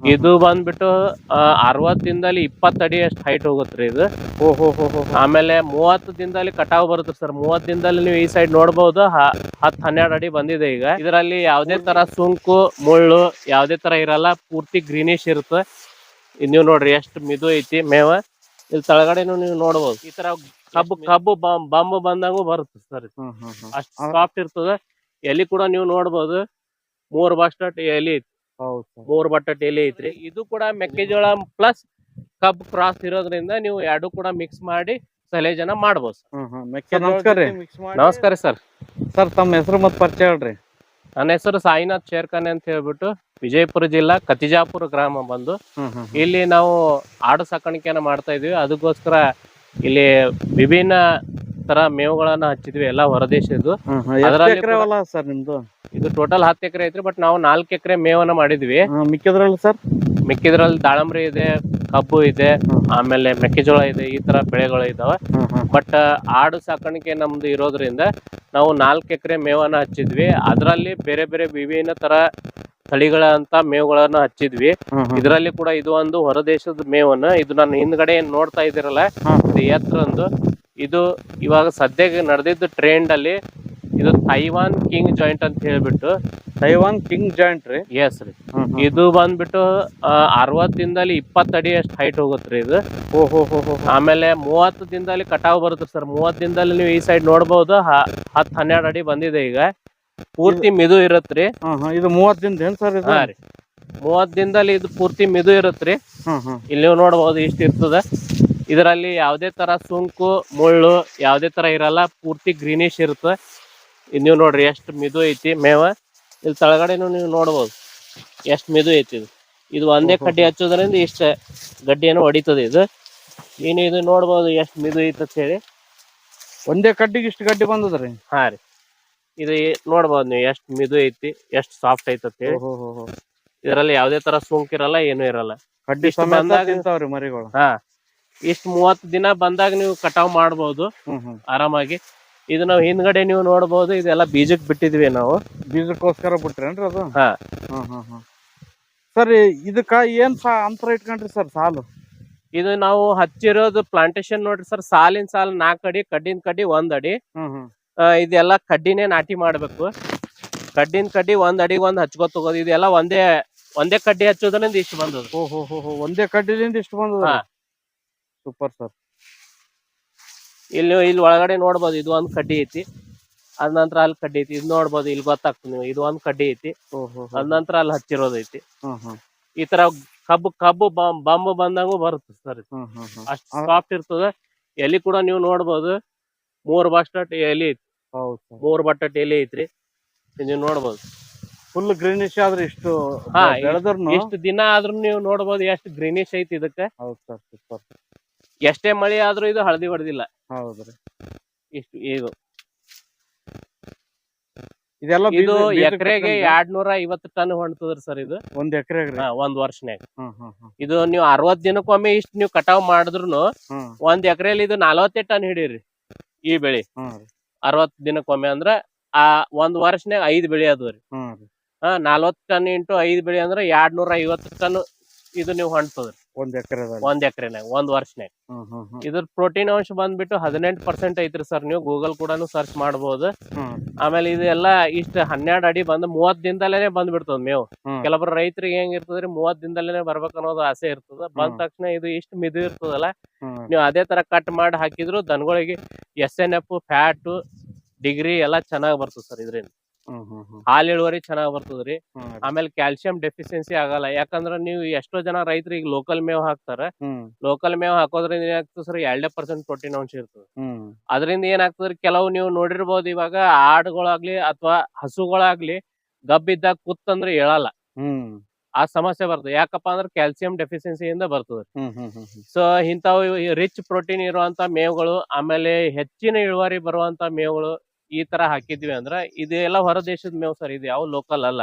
ಇದು ಬಂದ್ಬಿಟ್ಟು ಆ, ಅರವತ್ತ್ ದಿನದಲ್ಲಿ ಇಪ್ಪತ್ತ್ ಅಡಿ ಅಷ್ಟು ಹೈಟ್ ಹೋಗುತ್ತೆ ಇದು. ಆಮೇಲೆ ಮೂವತ್ತು ದಿನದಲ್ಲಿ ಕಟಾವ್ ಬರುತ್ತೆ ಸರ್. ಮೂವತ್ತು ದಿನದಲ್ಲಿ ನೀವು ಈ ಸೈಡ್ ನೋಡಬಹುದು ಹತ್ತು ಹನ್ನೆರಡು ಅಡಿ ಬಂದಿದೆ ಈಗ. ಇದರಲ್ಲಿ ಯಾವುದೇ ತರ ಸುಂಕು ಮುಳ್ಳು ಯಾವುದೇ ತರ ಇರಲ್ಲ. ಪೂರ್ತಿ ಗ್ರೀನಿಶ್ ಇರುತ್ತೆ. ಇದ್ ನೀವು ನೋಡ್ರಿ ಎಷ್ಟು ಮಿದು ಐತಿ ಮೇವ. ಇಲ್ಲಿ ತಳಗಡೆನು ನೀವು ನೋಡಬಹುದು ಈ ತರ ಕಬ್ಬು ಕಬ್ಬು ಬಾಂಬು ಬಂಬು ಬಂದಂಗೂ ಬರುತ್ತೆ ಸರ್ ಅಷ್ಟು ಸಾಫ್ಟ್ ಇರ್ತದೆ. ಎಲ್ಲಿ ಕೂಡ ನೀವು ನೋಡಬಹುದು ಮೂರ್ ಬಸ್ ಎಲಿ ಐತಿ. ಮೂರ್ ಬಟ್ಟಟ್ ಎಲೆ ಐತ್ರಿ. ಇದು ಕೂಡ ಮೆಕ್ಕೆಜೋಳ ಪ್ಲಸ್ ಕಬ್ ಕ್ರಾಸ್ ಇರೋದ್ರಿಂದ ನೀವು ಎರಡು ಕೂಡ ಮಿಕ್ಸ್ ಮಾಡಿ ಸಲೇಜನ ಮಾಡ್ಬೋದು ನಮಸ್ಕಾರ ರೀ. ನಮಸ್ಕಾರ ಸರ್. ಸರ್ ತಮ್ಮ ಹೆಸರು ಮತ್ತೆ ಪರಿಚಯ ಹೇಳ್ರಿ. ನನ್ನ ಹೆಸರು ಸಾಯಿನಾಥ್ ಶೇರ್ಖಾನೆ ಅಂತ ಹೇಳ್ಬಿಟ್ಟು ವಿಜಯಪುರ ಜಿಲ್ಲಾ ಕತಿಜಾಪುರ ಗ್ರಾಮ ಬಂದು ಇಲ್ಲಿ ನಾವು ಆಡು ಸಾಕಾಣಿಕೆಯನ್ನ ಮಾಡ್ತಾ ಇದೀವಿ. ಅದಕ್ಕೋಸ್ಕರ ಇಲ್ಲಿ ವಿಭಿನ್ನ ತರ ಮೇವುಗಳನ್ನ ಹಚ್ಚಿದ್ವಿ ಎಲ್ಲ ಹೊರದೇಶದ್ದು. ಹ್ಮ್ ಹ್ಮ್. ಅದರಲ್ಲಿ ಎಕರೆ ಹೊಲ ಸರ್ ನಿಮ್ದು? ಇದು ಟೋಟಲ್ ಹತ್ತು ಎಕರೆ ಐತ್ರಿ ಬಟ್ ನಾವು ನಾಲ್ಕು ಎಕರೆ ಮೇವನ್ನ ಮಾಡಿದ್ವಿ. ಮಿಕ್ಕಿದ್ರಲ್ಲಿ ಮಿಕ್ಕಿದ್ರಲ್ಲ ಸರ್? ಮಿಕ್ಕಿದ್ರಲ್ಲಿ ದಾಳಂಬ್ರಿ ಇದೆ ಕಬ್ಬು ಇದೆ ಆಮೇಲೆ ಮೆಕ್ಕೆಜೋಳ ಇದೆ ಈ ತರ ಬೆಳೆಗಳು ಇದಾವೆ. ಬಟ್ ಆಡು ಸಾಕಾಣಿಕೆ ನಮ್ದು ಇರೋದ್ರಿಂದ ನಾವು ನಾಲ್ಕು ಎಕರೆ ಮೇವನ್ನ ಹಚ್ಚಿದ್ವಿ. ಅದರಲ್ಲಿ ಬೇರೆ ಬೇರೆ ವಿಭಿನ್ನ ತರ ತಳಿಗಳಂತ ಮೇವುಗಳನ್ನ ಹಚ್ಚಿದ್ವಿ. ಇದರಲ್ಲಿ ಕೂಡ ಇದು ಒಂದು ಹೊರದೇಶದ ಮೇವನ್ನ ಇದು ನಾನು ಹಿಂದ್ಗಡೆ ಏನ್ ನೋಡ್ತಾ ಇದ್ದೀರಲ್ಲ. ಇದು ಎತ್ತರಂದು ಇದು ಇವಾಗ ಸದ್ಯಕ್ಕೆ ನಡೆದಿದ್ದು ಟ್ರೆಂಡ್ ಅಲ್ಲಿ ಇದು ತೈವಾನ್ ಕಿಂಗ್ ಜಾಯಿಂಟ್ ಅಂತ ಹೇಳ್ಬಿಟ್ಟು. ತೈವಾನ್ ಕಿಂಗ್ ಜಾಯಿಂಟ್ ರೀ? ಎಸ್ ರೀ. ಇದು ಬಂದ್ಬಿಟ್ಟು ಅರವತ್ತಿಂದ ದಿನದಲ್ಲಿ ಇಪ್ಪತ್ತ್ ಅಡಿ ಅಷ್ಟು ಹೈಟ್ ಹೋಗುತ್ತೆ ಇದು. ಆಮೇಲೆ ಮೂವತ್ತು ದಿನದಲ್ಲಿ ಕಟಾವ್ ಬರುತ್ತೆ ಸರ್. ಮೂವತ್ತು ದಿನದಲ್ಲಿ ನೀವು ಈ ಸೈಡ್ ನೋಡಬಹುದು ಹತ್ತು ಹನ್ನೆರಡು ಅಡಿ ಬಂದಿದೆ ಈಗ. ಪೂರ್ತಿ ಮಿದು ಇರತ್ರಿ ಇದು ಮೂವತ್ತು ದಿನದ ಏನ್ ಸರ್ ರೀ. ಮೂವತ್ತು ದಿನದಲ್ಲಿ ಇದು ಪೂರ್ತಿ ಮಿದು ಇರತ್ರಿ ಇಲ್ಲಿ ನೋಡಬಹುದು ನೋಡ್ಬೋದು ಇಷ್ಟ ಇರ್ತದ. ಇದರಲ್ಲಿ ಯಾವುದೇ ತರ ಸುಂಕು ಮುಳ್ಳು ಯಾವುದೇ ತರ ಇರಲ್ಲ ಪೂರ್ತಿ ಗ್ರೀನಿಶ್ ಇರುತ್ತೆ. ಇದು ನೀವು ನೋಡ್ರಿ ಎಷ್ಟು ಮಿದು ಐತಿ ಮೇವ. ಇಲ್ಲಿ ತಳಗಡೆನು ನೀವು ನೋಡ್ಬೋದು. ಎಷ್ಟು ಮಿದು ಐತಿ ಇದು. ಇದು ಒಂದೇ. ಕಡ್ಡಿ ಹಚ್ಚೋದ್ರಿಂದ ಇಷ್ಟ ಗಡ್ಡಿಯನ್ನು ಹೊಡಿತದೆ ಇದು. ಏನು ಇದು ನೋಡ್ಬೋದು ಎಷ್ಟು ಮಿದು ಐತೆ ಅಂತ ಹೇಳಿ. ಒಂದೇ ಕಡ್ಡಿಗೆ ಇಷ್ಟು ಗಡ್ಡಿ ಬಂದದ್ರಿ? ಹಾ ರೀ. ಇದು ನೋಡಬಹುದು ನೋಡ್ಬೋದು ನೀವು ಎಷ್ಟು ಮಿದು ಐತಿ ಎಷ್ಟು ಸಾಫ್ಟ್ ಐತೆ ಅಂತ ಹೇಳಿ. ಇದರಲ್ಲಿ ಯಾವುದೇ ತರ ಸುಂಕ್ ಇರಲ್ಲ ಏನು ಇರಲ್ಲ. ಕಡ್ಡಿ ಇಷ್ಟು ಸಮೇತ ಬಂದಾಗ- ತಿಂತಾವ್ರಿ ಮರಿಗಳು. ಹಾ. ಇಷ್ಟು ಮೂವತ್ತು ದಿನ ಬಂದಾಗ ನೀವು ಕಟಾವ್ ಮಾಡಬಹುದು ಆರಾಮಾಗಿ. ಇದು ನಾವು ಹಿಂದ್ಗಡೆ ನೀವು ನೋಡಬಹುದು ಇದೆಲ್ಲ ಬೀಜಕ್ ಬಿಟ್ಟಿದ್ವಿ ನಾವು. ಬೀಜಕ್ಕೋಸ್ಕರ ಬಿಟ್ರೇನ್ರಿ ಅದು? ಹಾ. ಸರ್ ಇದಕ್ಕ ಏನ್ ಸಾ ಅಂತರ ಇಟ್ಕೊಂಡ್ರಿ ಸರ್ ಸಾಲು? ಇದು ನಾವು ಹಚ್ಚಿರೋದು ಪ್ಲಾಂಟೇಶನ್ ನೋಡ್ರಿ ಸರ್ ಸಾಲಿನ ಸಾಲ್ ನಾಲ್ಕು ಅಡಿ ಕಡ್ಡಿನ ಕಡ್ಡಿ ಒಂದ್ ಅಡಿ. ಆ, ಇದೆಲ್ಲ ಕಡ್ಡಿನೇ ನಾಟಿ ಮಾಡ್ಬೇಕು. ಕಡ್ಡಿನ ಕಡ್ಡಿ ಒಂದ್ ಅಡಿಗೆ ಒಂದ್ ಹಚ್ಕೊತ ಹೋಗೋದು. ಇದೆಲ್ಲ ಒಂದೇ ಒಂದೇ ಕಡ್ಡಿ ಹಚ್ಚೋದ್ರಿಂದ ಇಷ್ಟು ಬಂದದ ಓ ಹೋ ಹೋ ಹೋ ಒಂದೇ ಕಡ್ಡಿಲಿಂದ ಇಷ್ಟು ಬಂದದ ಹಾ. Super sir. ಇಲ್ಲಿ ಇಲ್ಲಿ ಒಳಗಡೆ ನೋಡ್ಬೋದು ಇದು ಒಂದು ಕಡ್ಡಿ ಐತಿ. ಅದ ನಂತರ ಅಲ್ಲಿ ಕಡ್ಡಿ ಐತಿ. ಇದು ನೋಡ್ಬೋದು ಇಲ್ಲಿ ಗೊತ್ತಾಗ್ತದೆ ನೀವು ಇದು ಒಂದು ಕಡ್ಡಿ ಐತಿ. ಅದ ನಂತರ ಅಲ್ಲಿ ಹಚ್ಚಿರೋದೈತಿ ಈ ತರ ಕಬ್ಬು ಕಬ್ಬು ಬಾಂಬು ಬಂದಂಗೂ ಬರುತ್ತೆ ಸರ್. ಅಷ್ಟು ಸಾಫ್ಟ್ ಇರ್ತದ. ಎಲ್ಲಿ ಕೂಡ ನೀವು ನೋಡ್ಬೋದು ಮೂರ್ ಬಸ್ಟಟ್ ಎಲೆ ಐತಿ. ಮೂರ್ ಬಟ್ಟಟ್ ಎಲೆ ಐತ್ರಿ. ನೀವು ನೋಡ್ಬೋದು. ಫುಲ್ ಗ್ರೀನಿಶ್ ಆದ್ರೆ ಇಷ್ಟು ಎಷ್ಟು ದಿನ ಆದ್ರೂ ನೀವು ನೋಡ್ಬೋದು ಎಷ್ಟು ಗ್ರೀನಿಶ್ ಐತಿ ಇದಕ್ಕೆ. ಹೌದು ಸರ್ ಸೂಪರ್. ಎಷ್ಟೇ ಮಳೆ ಆದ್ರೂ ಇದು ಹಳದಿ ಹೊಡೆದಿಲ್ಲ. ಹೌದ್ರಿ. ಇಷ್ಟು ಇದು ಇದೆಲ್ಲ ಇದು ಎಕರೆಗೆ ಎರಡ್ ನೂರ ಐವತ್ತು ಟನ್ ಹೊಂಟದ್ರಿ ಸರ್ ಇದು. ಒಂದ್ ಎಕರೆ ಒಂದ್ ವರ್ಷನ್ಯಾಗ. ಇದು ನೀವು ಅರವತ್ ದಿನಕ್ಕೊಮ್ಮೆ ಇಷ್ಟು ನೀವು ಕಟಾವ್ ಮಾಡಿದ್ರು ಒಂದ್ ಎಕರೆಲಿ ಇದು ನಲವತ್ತೇ ಟನ್ ಹಿಡೀರಿ ಈ ಬೆಳಿ. ಅರವತ್ ದಿನಕ್ಕೊಮ್ಮೆ ಅಂದ್ರ ಆ ಒಂದ್ ವರ್ಷನ್ಯಾಗ ಐದ್ ಬೆಳಿ ಅದ್ರಿ ಹ ನಲ್ವತ್ ಟನ್ ಇಂಟು ಐದ್ ಬೆಳಿ ಅಂದ್ರ ಎರಡ್ ನೂರ ಐವತ್ತು ಟನ್ ಇದು ನೀವು ಹೊಂಟ್ತದ್ರಿ. ಒಂದ್ ಎಕರೆದಲ್ಲಿ. ಒಂದ್ ಎಕರೆನಾಗ ಒಂದ್ ವರ್ಷನ್ಯಾಗ ಹ್ಮ್ ಹ್ಮ್ ಹ್ಮ್. ಇದ್ರ ಪ್ರೋಟೀನ್ ಅಂಶ ಬಂದ್ಬಿಟ್ಟು ಹದಿನೆಂಟು ಪರ್ಸೆಂಟ್ ಐತ್ರಿ ಸರ್ ನೀವು ಗೂಗಲ್ ಕೂಡ ಸರ್ಚ್ ಮಾಡಬಹುದು ಹ್ಮ್. ಆಮೇಲೆ ಇದೆಲ್ಲ ಇಷ್ಟ ಹನ್ನೆರಡು ಅಡಿ ಬಂದ್ ಮೂವತ್ ದಿನದಲ್ಲೇ ಬಂದ್ಬಿಡ್ತದ ಮೇವು. ಹ್ಮ್. ಕೆಲವೊಬ್ರು ರೈತರಿಗೆ ಹೆಂಗ್ ಇರ್ತದ್ರಿ ಮೂವತ್ ದಿನದಲ್ಲೇ ಬರ್ಬೇಕು ಅನ್ನೋದು ಆಸೆ ಇರ್ತದ. ಬಂದ ಹ್ಮ್. ತಕ್ಷಣ ಇದು ಇಷ್ಟ ಮಿದು ಇರ್ತದಲ್ಲ ಹ್ಮ್. ನೀವು ಅದೇ ತರ ಕಟ್ ಮಾಡಿ ಹಾಕಿದ್ರು ದನಗಳಿಗೆ S N F fat degree ಎಲ್ಲಾ ಚೆನ್ನಾಗ್ ಬರ್ತದ ಸರ್ ಇದ್ರಿಂದ. ಹಾಲ್ ಇಳುವರಿ ಚೆನ್ನಾಗ್ ಬರ್ತದ್ರಿ. ಆಮೇಲೆ ಕ್ಯಾಲ್ಸಿಯಂ ಡೆಫಿಸಿಯನ್ಸಿ ಆಗಲ್ಲ. ಯಾಕಂದ್ರ ನೀವು ಎಷ್ಟೋ ಜನ ರೈತರು ಈಗ ಲೋಕಲ್ ಮೇವ್ ಹಾಕ್ತಾರ. ಲೋಕಲ್ ಮೇವ್ ಹಾಕೋದ್ರಿಂದ ಏನಾಗ್ತದೆ ಸರ್ ಎರಡೇ ಪರ್ಸೆಂಟ್ ಪ್ರೋಟೀನ್ ಅಂಶ ಇರ್ತದೆ. ಅದರಿಂದ ಏನಾಗ್ತದ್ರಿ ಕೆಲವು ನೀವು ನೋಡಿರ್ಬೋದು ಇವಾಗ ಆಡುಗಳಾಗ್ಲಿ ಅಥವಾ ಹಸುಗಳಾಗ್ಲಿ ಗಬ್ಬಿದ್ದಾಗ ಕುತ್ತಂದ್ರೆ ಹೇಳಲ್ಲ ಹ್ಮ್. ಆ ಸಮಸ್ಯೆ ಬರ್ತದೆ. ಯಾಕಪ್ಪ ಅಂದ್ರೆ ಕ್ಯಾಲ್ಸಿಯಂ ಡೆಫಿಸಿಯನ್ಸಿಯಿಂದ ಬರ್ತದೆ. ಸೊ ಇಂಥವು ರಿಚ್ ಪ್ರೋಟೀನ್ ಇರುವಂತ ಮೇವುಗಳು ಆಮೇಲೆ ಹೆಚ್ಚಿನ ಇಳುವರಿ ಬರುವಂತ ಮೇವುಗಳು ಈ ತರ ಹಾಕಿದ್ವಿ ಅಂದ್ರ ಇದೆಲ್ಲ ಹೊರ ದೇಶದ ಮೇವು ಸರ್ ಇದು ಯಾವ ಲೋಕಲ್ ಅಲ್ಲ.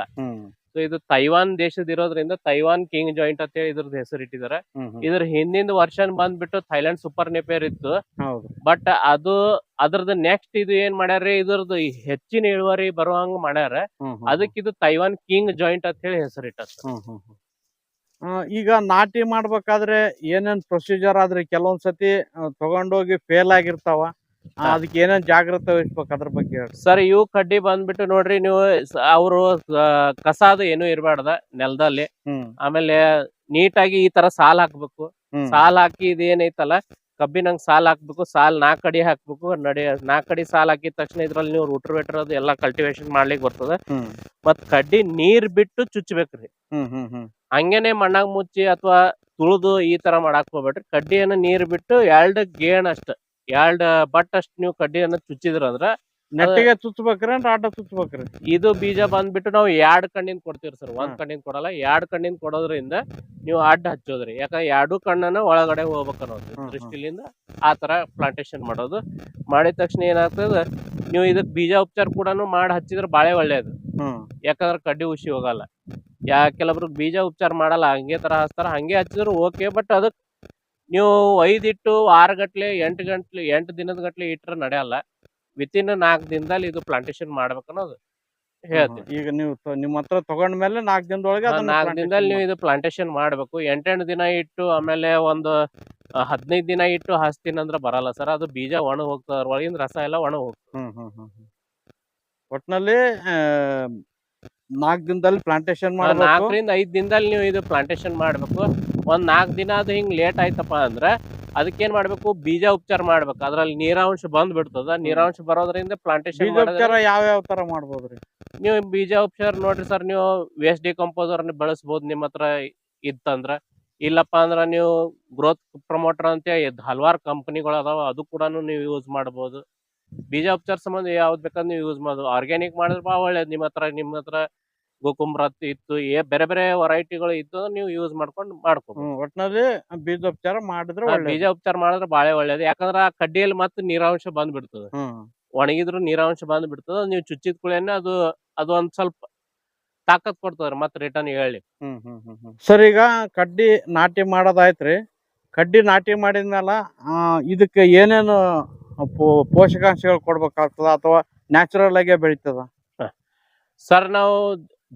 ಸೊ ಇದು ತೈವಾನ್ ದೇಶದ ಇರೋದ್ರಿಂದ ತೈವಾನ್ ಕಿಂಗ್ ಜಾಯಿಂಟ್ ಅಂತ ಹೇಳಿ ಇದ್ರದ್ದು ಹೆಸರು ಇಟ್ಟಿದ್ದಾರೆ ಇದ್ರ ಹಿಂದಿನ ವರ್ಷನ್ ಬಂದ್ಬಿಟ್ಟು ಥೈಲ್ಯಾಂಡ್ ಸೂಪರ್ ನೆಪೇರ್ ಇತ್ತು. ಬಟ್ ಅದು ಅದ್ರದ್ದು ನೆಕ್ಸ್ಟ್ ಇದು ಏನ್ ಮಾಡ್ಯಾರ ಇದ್ರದ್ದು ಹೆಚ್ಚಿನ ಇಳುವರಿ ಬರುವಂಗ ಮಾಡ್ಯಾರ. ಅದಕ್ಕೆ ಇದು ತೈವಾನ್ ಕಿಂಗ್ ಜಾಯಿಂಟ್ ಅಂತ ಹೇಳಿ ಹೆಸರು ಆ, ಈಗ ನಾಟಿ ಮಾಡ್ಬೇಕಾದ್ರೆ ಏನೇನ್ ಪ್ರೊಸೀಜರ್ ಆದ್ರೆ ಕೆಲವೊಂದ್ಸತಿ ತಗೊಂಡೋಗಿ ಫೇಲ್ ಆಗಿರ್ತಾವ. ಅದಕ್ಕೆ ಏನೇನ್ ಜಾಗ್ರತೆ ವಹಿಸ್ಬೇಕು ಅದ್ರ ಬಗ್ಗೆ ಹೇಳ್ರಿ ಸರ್ ಇವು ಕಡ್ಡಿ ಬಂದ್ಬಿಟ್ಟು ನೋಡ್ರಿ ನೀವು ಅವರು ಕಸ ಅದು ಏನು ಇರಬಾರ್ದ ನೆಲದಲ್ಲಿ. ಆಮೇಲೆ ನೀಟಾಗಿ ಈ ತರ ಸಾಲ್ ಹಾಕ್ಬೇಕು. ಸಾಲ್ ಹಾಕಿ ಇದೇನೈತಲ್ಲ ಕಬ್ಬಿನಂಗ್ ಸಾಲ್ ಹಾಕ್ಬೇಕು ಸಾಲ್ ನಾಕ್ ಕಡಿ ಹಾಕ್ಬೇಕು ನಡಿ ನಾಕ್ ಕಡಿ ಸಾಲ್ ಹಾಕಿದ ತಕ್ಷಣ ಇದ್ರಲ್ಲಿ ನೀವು ರೂಟರ್ ವೇಟರ್ ಅದು ಎಲ್ಲಾ ಕಲ್ಟಿವೇಶನ್ ಮಾಡ್ಲಿಕ್ಕೆ ಬರ್ತದ. ಮತ್ ಕಡ್ಡಿ ನೀರ್ ಬಿಟ್ಟು ಚುಚ್ಚಬೇಕ್ರಿ ಹಂಗೇನೆ ಮಣ್ಣಾಗ್ ಮುಚ್ಚಿ ಅಥವಾ ತುಳಿದು ಈ ತರ ಮಾಡಾಕ್ ಹೋಗ್ಬೇಡ್ರಿ. ಕಡ್ಡಿಯನ್ನ ನೀರ್ ಬಿಟ್ಟು ಎರಡು ಗೇಣ್ ಅಷ್ಟ. ಎರಡ್ ಬಟ್ ಅಷ್ಟು ನೀವು ಕಡ್ಡಿಯನ್ನ ಚುಚ್ಚಿದ್ರ ಅಂದ್ರ ನೆಟ್ಟಿಗೆ ಚುಚ್ಬೇಕ್ರಿ ಆಟ ಚುಚ್ಚಬೇಕ್ರಿ ಇದು ಬೀಜ ಬಂದ್ಬಿಟ್ಟು ನಾವು ಎರಡ್ ಕಣ್ಣಿನ ಕೊಡ್ತೀವಿ ಸರ್ ಒಂದ್ ಕಣ್ಣಿನ ಕಣ್ಣಿಂದ ಕೊಡಲ್ಲ ಎರಡ್ ಕಣ್ಣಿನ ಕೊಡೋದ್ರಿಂದ ನೀವು ಅಡ್ಡ ಹಚ್ಚೋದ್ರಿ. ಯಾಕಂದ್ರೆ ಎರಡು ಕಣ್ಣನ್ನ ಒಳಗಡೆ ಹೋಗ್ಬೇಕು ಅನ್ನೋದು. ದೃಷ್ಟಿಲಿಂದ ಆ ತರ ಪ್ಲಾಂಟೇಶನ್ ಮಾಡೋದು. ಮಾಡಿದ ತಕ್ಷಣ ಏನಾಗ್ತದ ನೀವು ಇದಕ್ ಬೀಜ ಉಪಚಾರ ಕೂಡ ಮಾಡಿ ಹಚ್ಚಿದ್ರೆ ಬಾಳೆ ಒಳ್ಳೇದು. ಯಾಕಂದ್ರೆ ಕಡ್ಡಿ ಉಸಿ ಹೋಗಲ್ಲ. ಯಾ ಕೆಲವ್ರಿಗೆ ಬೀಜ ಉಪಚಾರ ಮಾಡಲ್ಲ ಹಂಗೆ ತರ ಹಚ್ತಾರ ಹಂಗೆ ಹಚ್ಚಿದ್ರು ಓಕೆ ಬಟ್ ಅದಕ್ ನೀವು ಐದಿಟ್ಟು ಆರು ಗಂಟ್ಲೆ ಎಂಟು ಗಂಟ್ಲೆ ಎಂಟು ದಿನದ ಗಟ್ಲೆ ಇಟ್ರೆ ನಡೆಯಲ್ಲ ವಿತಿನ್ ನಾಲ್ಕು ದಿನದಲ್ಲಿ ಇದು ಪ್ಲಾಂಟೇಶನ್ ಮಾಡ್ಬೇಕನ್ನೋದು ಹೇಳ್ತೀನಿ. ಈಗ ನೀವು ನಿಮ್ಮ ಹತ್ರ ತಗೊಂಡ್ಮೇಲೆ ನಾಲ್ಕು ದಿನದೊಳಗೆ ನಾಲ್ಕು ದಿನದಲ್ಲಿ ನೀವು ಇದು ಪ್ಲಾಂಟೇಶನ್ ಮಾಡ್ಬೇಕು. ಎಂಟೆಂಟು ದಿನ ಇಟ್ಟು ಆಮೇಲೆ ಒಂದು ಹದಿನೈದು ದಿನ ಇಟ್ಟು ಹಚ್ತೀನಿ ಅಂದ್ರೆ ಬರಲ್ಲ ಸರ್. ಅದು ಬೀಜ ಒಣ ಹೋಗ್ತದ. ಒಳಗಿನ ರಸ ಎಲ್ಲ ಒಣ ಹೋಗ್ತದೆ. ಒಟ್ನಲ್ಲಿ ನಾಲ್ಕು ದಿನದಲ್ಲಿ ಪ್ಲಾಂಟೇಶನ್ ನಾಲ್ಕರಿಂದ ಐದ್ ದಿನದಲ್ಲಿ ನೀವು ಇದು ಪ್ಲಾಂಟೇಶನ್ ಮಾಡ್ಬೇಕು. ಒಂದ್ ನಾಲ್ಕು ದಿನ ಅದು ಹಿಂಗ್ ಲೇಟ್ ಆಯ್ತಪ್ಪ ಅಂದ್ರೆ ಅದಕ್ಕೇನ್ ಮಾಡಬೇಕು? ಬೀಜ ಉಪಚಾರ ಮಾಡ್ಬೇಕು. ಅದ್ರಲ್ಲಿ ನೀರಾಂಶ ಬಂದ್ ಬಿಡ್ತದ ನೀರಾಂಶ ಬರೋದ್ರಿಂದ ಪ್ಲಾಂಟೇಶನ್ ಯಾವ ಯಾವ ತರ ಮಾಡ್ಬೋದ್ರಿ? ನೀವು ಬೀಜ ಉಪಚಾರ ನೋಡ್ರಿ ಸರ್ ನೀವು ವೇಸ್ಟ್ ಡಿಕಂಪೋಸರ್ ಬಳಸ್ಬೋದು ನಿಮ್ಮ ಹತ್ರ ಇತ್ತಂದ್ರ. ಇಲ್ಲಪ್ಪ ಅಂದ್ರ ನೀವು ಗ್ರೋತ್ ಪ್ರಮೋಟರ್ ಅಂತ ಹಲವಾರು ಕಂಪನಿಗಳು ಅದಾವ ಅದು ಕೂಡ ನೀವು ಯೂಸ್ ಮಾಡ್ಬೋದು. ಬೀಜ ಉಪಚಾರ ಸಂಬಂಧ ಯಾವ್ದು ಬೇಕಾದ್ರೆ ನೀವು ಯೂಸ್ ಮಾಡೋದು ಆರ್ಗ್ಯಾನಿಕ್ ಮಾಡಿದ್ರೆ ಬಾ ಒಳ್ಳೇದು. ನಿಮ್ಮ ಹತ್ರ ನಿಮ್ಮ ಹತ್ರ ಗೋಕುಂಬ್ರ ಇತ್ತು ಏ ಬೇರೆ ಬೇರೆ ವೆರೈಟಿಗಳು ಇತ್ತು ನೀವು ಯೂಸ್ ಮಾಡ್ಕೊಂಡು ಮಾಡ್ಕೋಬಹುದು ಒಟ್ನಲ್ಲಿ ಬೀಜೋಪಚಾರ ಮಾಡಿದ್ರೆ ಒಳ್ಳೆ ಬೀಜ ಉಪಚಾರ ಮಾಡಿದ್ರೆ ಬಾಳೆ ಒಳ್ಳೇದು. ಯಾಕಂದ್ರೆ ಆ ಕಡ್ಡಿಯಲ್ಲಿ ಮತ್ತೆ ನೀರಾಂಶ ಬಂದ್ಬಿಡ್ತದೆ. ಒಣಗಿದ್ರು ನೀರಾಂಶ ಬಂದ್ಬಿಡ್ತದೆ. ನೀವು ಚುಚ್ಚಿದ ಕುಳೆನೆ ಅದು ಅದು ಒಂದ್ ಸ್ವಲ್ಪ ತಾಕತ್ ಕೊಡ್ತದ್ರಿ ಮತ್ತೆ ರಿಟರ್ನ್ ಹೇಳಿ. ಹ್ಮ್ ಹ್ಮ್ ಹ್ಮ್ ಹ್ಮ್. ಸರ್ ಈಗ ಕಡ್ಡಿ ನಾಟಿ ಮಾಡೋದಾಯ್ತ್ರಿ. ಕಡ್ಡಿ ನಾಟಿ ಮಾಡಿದ್ಮೇಲ ಆ, ಇದಕ್ಕೆ ಏನೇನು ಪೋ- ಪೋಷಕಾಂಶಗಳು ಕೊಡ್ಬೇಕಾಗ್ತದ ಅಥವಾ ನ್ಯಾಚುರಲ್ ಆಗೇ ಬೆಳಿತದ? ಸರ್ ನಾವು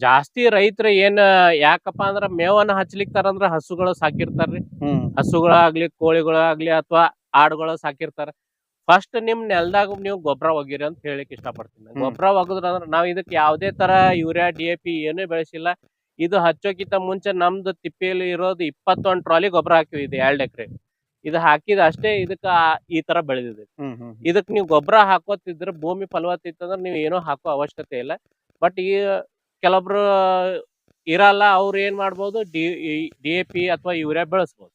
ಜಾಸ್ತಿ ರೈತರ ಏನ್ ಯಾಕಪ್ಪ ಅಂದ್ರ ಮೇವನ್ನ ಹಚ್ಲಿಕ್ ತರಂದ್ರ ಹಸುಗಳು ಸಾಕಿರ್ತಾರ್ರಿ. ಹಸುಗಳಾಗ್ಲಿ ಕೋಳಿಗಳಾಗ್ಲಿ ಅಥವಾ ಆಡುಗಳು ಸಾಕಿರ್ತಾರ. ಫಸ್ಟ್ ನಿಮ್ ನೆಲದಾಗ ನೀವು ಗೊಬ್ಬರ ಒಗಿರಿ ಅಂತ ಹೇಳಿಕ್ ಇಷ್ಟಪಡ್ತೀನಿ. ಗೊಬ್ಬರ ಒಗದ್ರ ಅಂದ್ರ ನಾವ್ ಇದಕ್ ಯಾವ್ದೇ ತರ ಯೂರಿಯಾ ಡಿ ಎ ಪಿ ಏನೂ ಬೆಳೆಸಿಲ್ಲ. ಇದು ಹಚ್ಚೋಕಿಂತ ಮುಂಚೆ ನಮ್ದು ತಿಪ್ಪಿಯಲ್ಲಿ ಇರೋದು ಇಪ್ಪತ್ತೊಂದ್ ಟ್ರಾಲಿ ಗೊಬ್ಬರ ಹಾಕಿವಿ ಇದು ಎರಡ್ ಎಕರೆ. ಇದು ಹಾಕಿದ ಅಷ್ಟೇ ಇದಕ್ಕ ಈ ತರ ಬೆಳೆದಿದೆ. ಇದಕ್ ನೀವು ಗೊಬ್ಬರ ಹಾಕೋತಿದ್ರೆ ಭೂಮಿ ಫಲವತ್ತಿತ್ತಂದ್ರೆ ನೀವು ಏನೋ ಹಾಕೋ ಅವಶ್ಯಕತೆ ಇಲ್ಲ. ಬಟ್ ಈ ಕೆಲವೊಬ್ರು ಇರಲ್ಲ ಅವ್ರು ಏನ್ ಮಾಡ್ಬೋದು ಡಿ ಡಿ ಎ ಪಿ ಅಥವಾ ಯೂರಿಯಾ ಬೆಳೆಸ್ಬೋದು.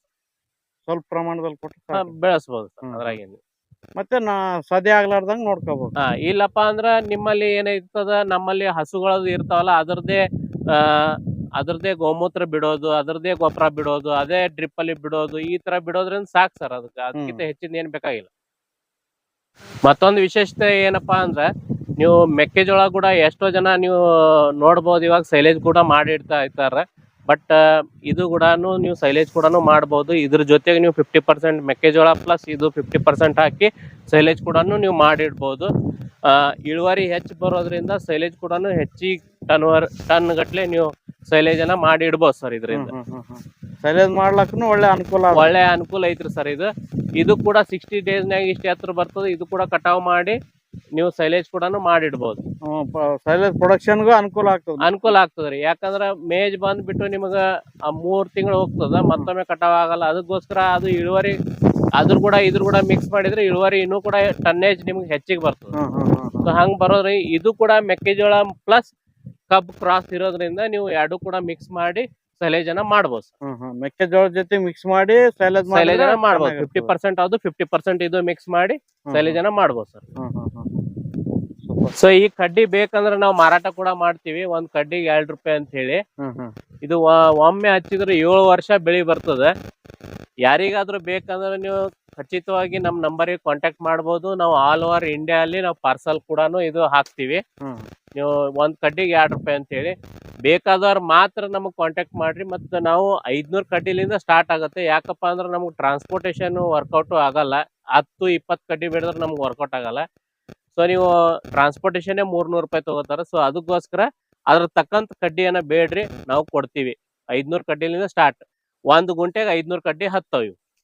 ಸ್ವಲ್ಪ ಪ್ರಮಾಣದಲ್ಲಿ ಕೊಟ್ಟು. ಬೆಳೆಸ್ಬೋದು ಹ್ಮ್. ಅದ್ರಾಗೇನು. ಮತ್ತೆ ನಾ ಸದ್ಯ ಆಗ್ಲಾರ್ದಂಗ್ ನೋಡ್ಕೋಬಹುದು ಹಾ ಇಲ್ಲಪ್ಪ ಅಂದ್ರ ನಿಮ್ಮಲ್ಲಿ ಏನೈತದ ನಮ್ಮಲ್ಲಿ ಹಸುಗಳದು ಇರ್ತಾವಲ್ಲ ಅದರದೇ ಅದರದೇ ಗೋಮೂತ್ರ ಬಿಡೋದು ಅದರದೇ ಗೊಬ್ಬರ ಬಿಡೋದು ಅದೇ ಡ್ರಿಪ್ ಅಲ್ಲಿ ಬಿಡೋದು ಈ ತರ ಬಿಡೋದ್ರಿಂದ ಸಾಕ್ ಸರ್ ಅದಕ್ಕೆ. ಅದಕ್ಕಿಂತ ಹೆಚ್ಚಿನ ಏನ್ ಬೇಕಾಗಿಲ್ಲ. ಮತ್ತೊಂದು ವಿಶೇಷತೆ ಏನಪ್ಪಾ ಅಂದ್ರ ನೀವು ಮೆಕ್ಕೆಜೋಳ ಕೂಡ ಎಷ್ಟೋ ಜನ ನೀವು ನೋಡ್ಬೋದು ಇವಾಗ ಸೈಲೇಜ್ ಕೂಡ ಮಾಡಿಡ್ತಾ ಇರ್ತಾರೆ ಬಟ್ ಇದು ಕೂಡ ನೀವು ಸೈಲೇಜ್ ಕೂಡ ಮಾಡ್ಬೋದು. ಇದ್ರ ಜೊತೆಗೆ ನೀವು ಫಿಫ್ಟಿ ಪರ್ಸೆಂಟ್ ಮೆಕ್ಕೆಜೋಳ ಪ್ಲಸ್ ಇದು ಫಿಫ್ಟಿ ಪರ್ಸೆಂಟ್ ಹಾಕಿ ಸೈಲೇಜ್ ಕೂಡ ನೀವು ಮಾಡಿಡ್ಬೋದು. ಇಳುವರಿ ಹೆಚ್ಚು ಬರೋದ್ರಿಂದ ಸೈಲೇಜ್ ಕೂಡ ಹೆಚ್ಚಿಗೆ ಟನ್ ಟನ್ ಗಟ್ಲೆ ನೀವು ಸೈಲೇಜ್ ಅನ್ನ ಮಾಡಿ ಇಡ್ಬೋದು ಸರ್ ಇದರಿಂದ. ಸೈಲೇಜ್ ಮಾಡ್ಲಕ್ಕೂ ಒಳ್ಳೆ ಅನುಕೂಲ. ಒಳ್ಳೆ ಅನುಕೂಲ ಐತ್ರಿ ಸರ್ ಇದು. ಇದು ಕೂಡ ಸಿಕ್ಸ್ಟಿ ಡೇಸ್ನಾಗ ಇಷ್ಟು ಎತ್ತರ ಬರ್ತದೆ. ಇದು ಕೂಡ ಕಟಾವ್ ಮಾಡಿ ನೀವು ಸೈಲೇಜ್ ಕೂಡ ಮಾಡಿಡ್ಬೋದು. ಸೈಲೇಜ್ ಪ್ರೊಡಕ್ಷನ್ಗೂ ಅನುಕೂಲ ಆಗ್ತದೆ. ಅನುಕೂಲ ಆಗ್ತದ್ರಿ ಯಾಕಂದ್ರೆ ಮೇಜ್ ಬಂದ್ಬಿಟ್ಟು ನಿಮಗ ಮೂರ್ ತಿಂಗಳು ಹೋಗ್ತದ ಮತ್ತೊಮ್ಮೆ ಕಟಾವ್ ಆಗಲ್ಲ. ಅದಕ್ಕೋಸ್ಕರ ಅದು ಇಳುವರಿ ಅದ್ರ ಕೂಡ ಇದ್ರ ಕೂಡ ಮಿಕ್ಸ್ ಮಾಡಿದ್ರೆ ಇಳುವರಿ ಇನ್ನೂ ಕೂಡ ಟನ್ನೇಜ್ ನಿಮ್ಗೆ ಹೆಚ್ಚಿಗೆ ಬರ್ತದೆ. ಸೊ ಹಂಗ್ ಬರೋದ್ರಿ. ಇದು ಕೂಡ ಮೆಕ್ಕೆಜೋಳ ಪ್ಲಸ್ ಕಬ್ ಕ್ರಾಸ್ ಇರೋದ್ರಿಂದ ನೀವು ಎರಡು ಕೂಡ ಮಿಕ್ಸ್ ಮಾಡಿ ಸೈಲೇಜ್ ಅನ್ನ ಮಾಡಬಹುದು ಮೆಕ್ಕೆಜೋಳ ಜೊತೆ ಮಿಕ್ಸ್ ಮಾಡಿ ಸೈಲೇಜ್ ಸೈಲೇಜ್ ಅನ್ನ ಮಾಡ್ಬೋದು. ಫಿಫ್ಟಿ ಪರ್ಸೆಂಟ್ ಅದು ಫಿಫ್ಟಿ ಪರ್ಸೆಂಟ್ ಇದು ಮಿಕ್ಸ್ ಮಾಡಿ ಸೈಲೇಜ್ ಅನ್ನ ಮಾಡಬಹುದು ಸರ್. ಸೊ ಈ ಕಡ್ಡಿ ಬೇಕಂದ್ರೆ ನಾವು ಮಾರಾಟ ಕೂಡ ಮಾಡ್ತೀವಿ. ಒಂದ್ ಕಡ್ಡಿಗೆ ಎರಡ್ ರೂಪಾಯಿ ಅಂತ ಹೇಳಿ. ಇದು ಒಮ್ಮೆ ಹಚ್ಚಿದ್ರೆ ಏಳು ವರ್ಷ ಬೆಳಿ ಬರ್ತದೆ. ಯಾರಿಗಾದ್ರೂ ಬೇಕಂದ್ರೆ ನೀವು ಖಚಿತವಾಗಿ ನಮ್ ನಂಬರಿಗೆ ಕಾಂಟ್ಯಾಕ್ಟ್ ಮಾಡಬಹುದು ನಾವು ಆಲ್ ಓವರ್ ಇಂಡಿಯಾ ಅಲ್ಲಿ ನಾವು ಪಾರ್ಸಲ್ ಕೂಡ ಇದು ಹಾಕ್ತಿವಿ. ನೀವು ಒಂದು ಕಡ್ಡಿಗೆ ಎರಡು ರೂಪಾಯಿ ಅಂತ ಹೇಳಿ ಬೇಕಾದವ್ರು ಮಾತ್ರ ನಮಗೆ ಕಾಂಟ್ಯಾಕ್ಟ್ ಮಾಡಿರಿ ಮತ್ತು ನಾವು ಐದುನೂರು ಕಡ್ಡಿಲಿಂದ ಸ್ಟಾರ್ಟ್ ಆಗುತ್ತೆ. ಯಾಕಪ್ಪ ಅಂದ್ರೆ ನಮ್ಗೆ ಟ್ರಾನ್ಸ್ಪೋರ್ಟೇಷನ್ ವರ್ಕೌಟು ಆಗಲ್ಲ. ಹತ್ತು, ಇಪ್ಪತ್ತು ಕಡ್ಡಿ ಬಿಡಿದ್ರೆ ನಮ್ಗೆ ವರ್ಕೌಟ್ ಆಗಲ್ಲ. ಸೊ ನೀವು ಟ್ರಾನ್ಸ್ಪೋರ್ಟೇಷನ್ ಮೂರ್ನೂರು ರೂಪಾಯಿ ತಗೋತಾರ. ಸೊ ಅದಕ್ಕೋಸ್ಕರ ಅದ್ರ ತಕ್ಕಂತ ಕಡ್ಡಿಯನ್ನು ಬೇಡ್ರಿ, ನಾವು ಕೊಡ್ತೀವಿ. ಐದುನೂರು ಕಡ್ಡಿಲಿಂದ ಸ್ಟಾರ್ಟ್ ಒಂದು ಗುಂಟೆಗೆ ಐದುನೂರು ಕಡ್ಡಿ ಹತ್ತವು ಇವು